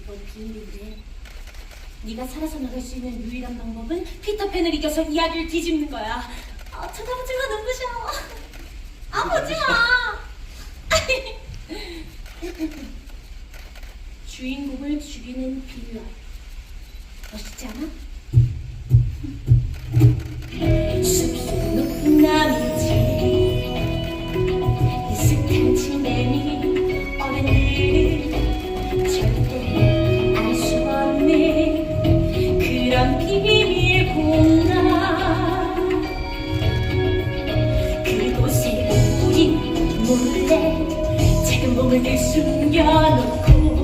이건 비밀인데 네가 살아서 나갈 수 있는 유일한 방법은 피터팬을 이겨서 이야기를 뒤집는 거야. 아, 쳐다보지가 눈부셔. 아, 보지 마. 주인공을 죽이는 빌런. 멋있지 않아? obligation, you're the cool.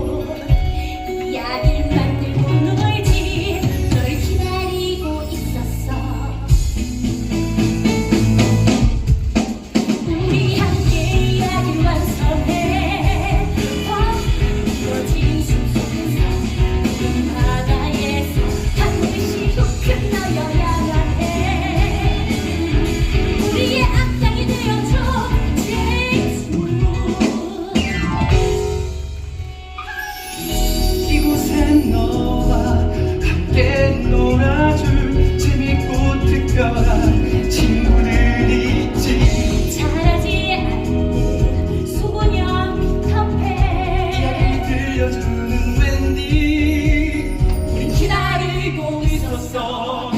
song.